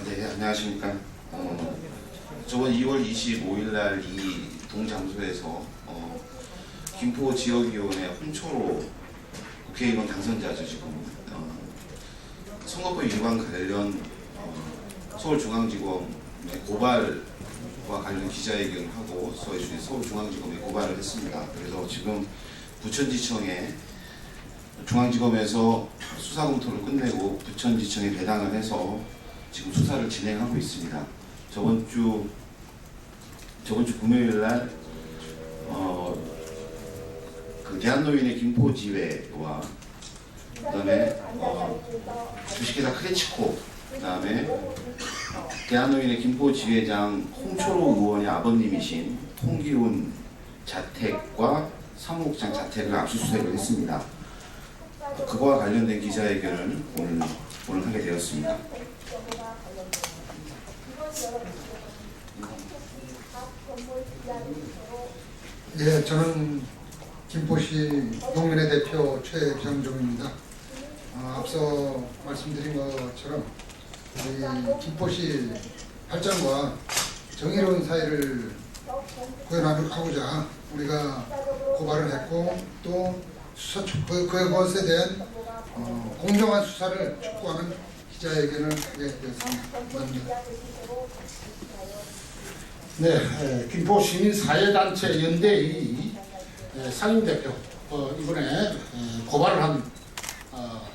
아, 네, 안녕하십니까. 어, 저번 2월 25일 날 이 동장소에서 어, 김포 지역위원회 홍초로 국회의원 당선자죠, 지금. 어, 선거법 위반 관련 어, 서울중앙지검의 고발과 관련 기자회견을 하고 서울 서울중앙지검에 고발을 했습니다. 그래서 지금 부천지청에 중앙지검에서 수사 검토를 끝내고 부천지청에 배당을 해서 지금 수사를 진행하고 있습니다. 저번 주 저번 주 금요일 날 어, 그 대한노인의 김포 지회와 그다음에 어, 주식회사 크레치코 그다음에 대한노인의 김포 지회장 홍초로 의원의 아버님이신 통기훈 자택과 사무국장 자택을 압수수색을 했습니다. 그거와 관련된 기자회견을 오늘 오늘 하게 되었습니다. 예, 저는 김포시 농민의 대표 최병종입니다. 어, 앞서 말씀드린 것처럼 우리 김포시 발전과 정의로운 사회를 구현하고자 우리가 고발을 했고 또 수사 촉- 그, 그것에 대한 어, 공정한 수사를 촉구하는 기자회견을 하게 되었습니다. 네, 에, 김포 시민 사회단체 연대의 에, 상임 대표 어, 이번에 에, 고발을 한 어,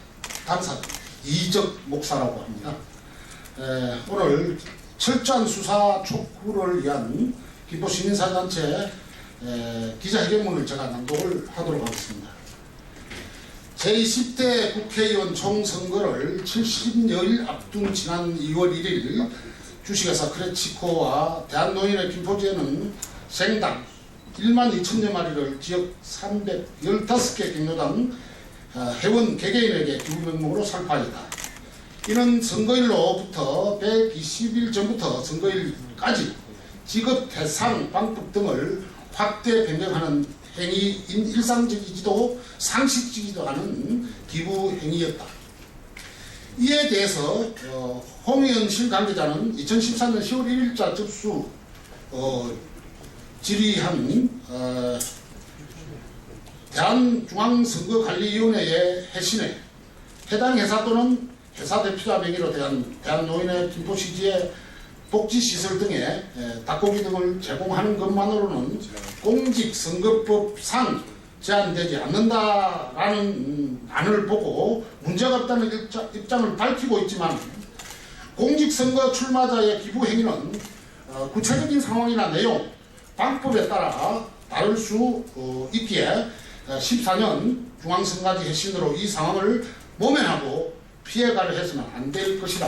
당사 이적 목사라고 합니다. 에, 오늘 철저한 수사 촉구를 위한 김포 시민사회단체 에, 기자회견문을 제가 낭독을 하도록 하겠습니다. 제20대 국회의원 총선거를 70여일 앞둔 지난 2월 1일 주식회사 크레치코와 대한노인의 김포지에는 생당 1만 2천여 마리를 지역 315개 경로당 어, 회원 개개인에게 기부 명목으로 살파했다. 이는 선거일로부터 120일 전부터 선거일까지 지급 대상 방법 등을 확대 변경하는 행위인 일상적이지도 상식적이지도 않은 기부 행위였다. 이에 대해서 어, 홍의원 실 관계자는 2014년 10월 1일자 접수 어, 질의한 어, 대한중앙선거관리위원회의 회신에 해당 회사 또는 회사 대표자 명의로 대한 대한노인의 김포시지의 복지시설 등에 에, 닭고기 등을 제공하는 것만으로는 공직선거법상 제한되지 않는다라는 음, 안을 보고 문제가 없다는 입장, 입장을 밝히고 있지만 공직선거 출마자의 기부 행위는 어, 구체적인 상황이나 내용, 방법에 따라 다를 수 어, 있기에 어, 14년 중앙선거지 해신으로 이 상황을 모면하고 피해가려 해서는 안 될 것이다.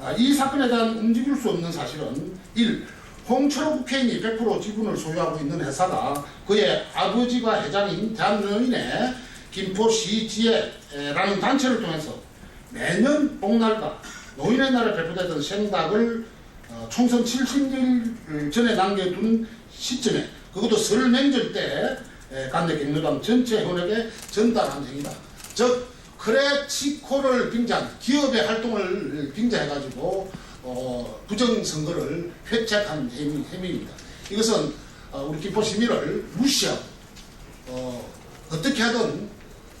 아, 이 사건에 대한 움직일 수 없는 사실은 1. 홍철호 국회의원이 100% 지분을 소유하고 있는 회사가 그의 아버지가 회장인 대한노인의 김포시지혜라는 단체를 통해서 매년 복날과 노인의 날에 배포되던 생닭을 어, 총선 70일 전에 남겨둔 시점에 그것도 설 명절 때 에, 간내 경로당 전체 회원에게 전달한 행위다. 즉 크레치코를 빙자한 기업의 활동을 빙자해가지고 어, 부정선거를 회책한 행위, 행위입니다. 이것은 어, 우리 김포 시민을 무시하고 어, 어떻게 하든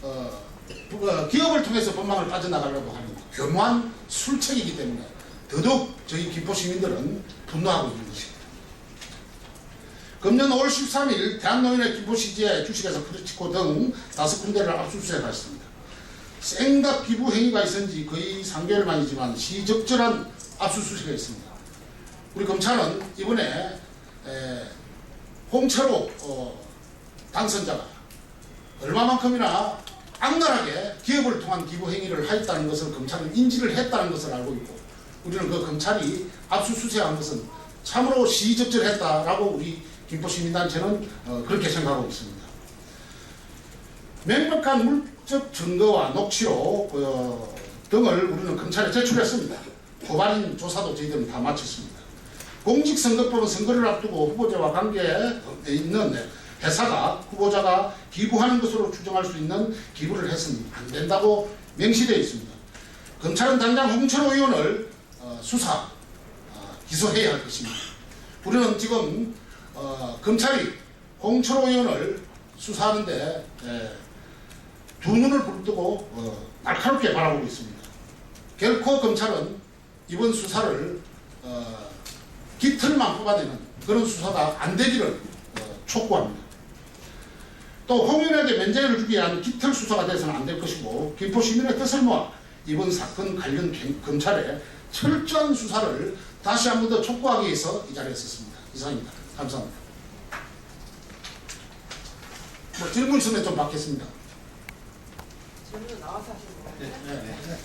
어, 부- 어, 기업을 통해서 법망을 빠져나가려고 하는 교묘한 술책이기 때문에 더더욱 저희 김포 시민들은 분노하고 있는 것입니다. 금년 5월 13일 대한노인의 김포시지에 주식회사 크리치코 등 다섯 군데를 압수수색했습니다. 생닭 기부 행위가 있은지 거의 3개월 만이지만 시적절한 압수수색이 있습니다. 우리 검찰은 이번에 에, 홍채로 어, 당선자가 얼마만큼이나 악랄하게 기업을 통한 기부 행위를 하였다는 것을 검찰은 인지를 했다는 것을 알고 있고 우리는 그 검찰이 압수수색한 것은 참으로 시적절했다라고 우리 김포시민단체는 어, 그렇게 생각하고 있습니다. 명백한 물 적 증거와 녹취록 어, 등을 우리는 검찰에 제출했습니다. 고발인 조사도 저희들은 다 마쳤습니다. 공직선거법은 선거를 앞두고 후보자와 관계에 있는 회사가 후보자가 기부하는 것으로 추정할 수 있는 기부를 해서는 안 된다고 명시되어 있습니다. 검찰은 당장 홍철호 의원을 어, 수사 어, 기소해야 할 것입니다. 우리는 지금 어, 검찰이 홍철호 의원을 수사하는데 에, 두 눈을 부릅뜨고 어, 날카롭게 바라보고 있습니다. 결코 검찰은 이번 수사를 어, 깃털만 뽑아내는 그런 수사가 안 되기를 어, 촉구합니다. 또 홍윤에게 면죄를 주기 위한 깃털 수사가 돼서는 안 될 것이고 김포 시민의 뜻을 모아 이번 사건 관련 검- 검찰의 철저한 수사를 다시 한 번 더 촉구하기 위해서 이 자리에 섰습니다. 이상입니다. 감사합니다. 뭐 질문 있으면 좀 받겠습니다. 질문 나와서 하시는 거예요? 네, 네, 네.